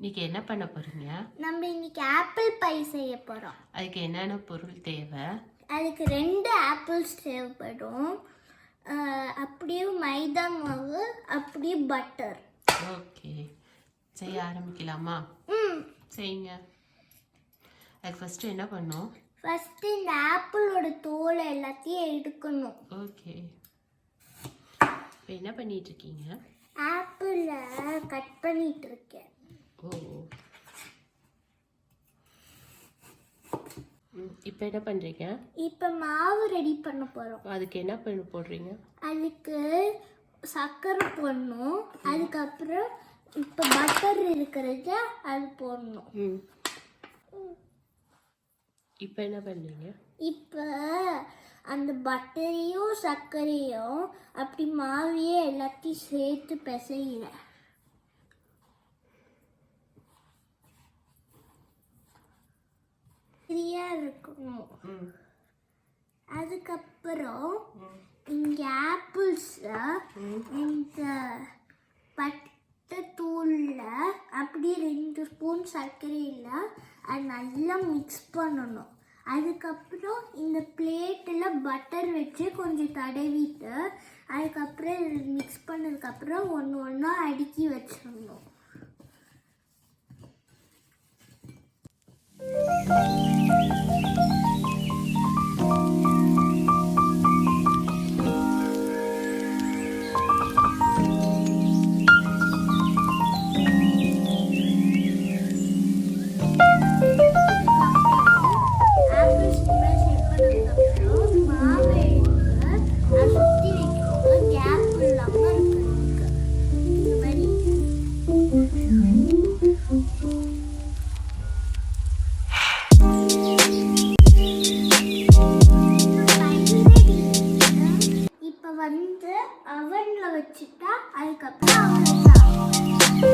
இன்னைக்கு என்ன பண்ண போறீங்க? நம்ம இன்னைக்கு ஆப்பிள் பை செய்ய போகிறோம் அதுக்கு என்னென்ன பொருள் தேவை? அதுக்கு ரெண்டு ஆப்பிள்ஸ் தேவைப்படும். அப்படியே மைதா மாவு அப்படியே பட்டர் ஓகே. செய்ய ஆரம்பிக்கலாமா? ம். செய்யுங்க. அதுக்கு ஃபஸ்ட்டு என்ன பண்ணோம் ஃபஸ்ட்டு இந்த ஆப்பிளோட தோலை எல்லாத்தையும் எடுக்கணும். ஓகே. இப்போ என்ன பண்ணிட்டு இருக்கீங்க? ஆப்பிளை கட் பண்ணிட்டு இருக்கேன். இப்போ என்ன பண்ணுறீங்க இப்போ மாவு ரெடி பண்ண போகிறோம் அதுக்கு என்ன பண்ண போடுறீங்க? அதுக்கு சர்க்கரை போடணும். அதுக்கப்புறம் இப்போ பட்டர் இருக்கிறத அது போடணும். ம். இப்போ என்ன பண்ணுறீங்க இப்போ அந்த பட்டரையும் சர்க்கரையும் அப்படி மாவையே எல்லாத்தையும் சேர்த்து பிசைகிறேன் இருக்கணும் அதுக்கப்புறம் இங்கே ஆப்பிள்ஸில் இந்த பட்டை தூளில் அப்படியே ரெண்டு ஸ்பூன் சர்க்கரையில் அது நல்லா மிக்ஸ் பண்ணணும். அதுக்கப்புறம் இந்த பிளேட்டில் பட்டர் வச்சு கொஞ்சம் தடவிட்டு அதுக்கப்புறம் மிக்ஸ் பண்ணதுக்கப்புறம் ஒன்று ஒன்றா அடுக்கி வச்சிடணும். வந்து அவனில் வச்சுட்டா அதுக்கப்புறம் அவ்வளோதான்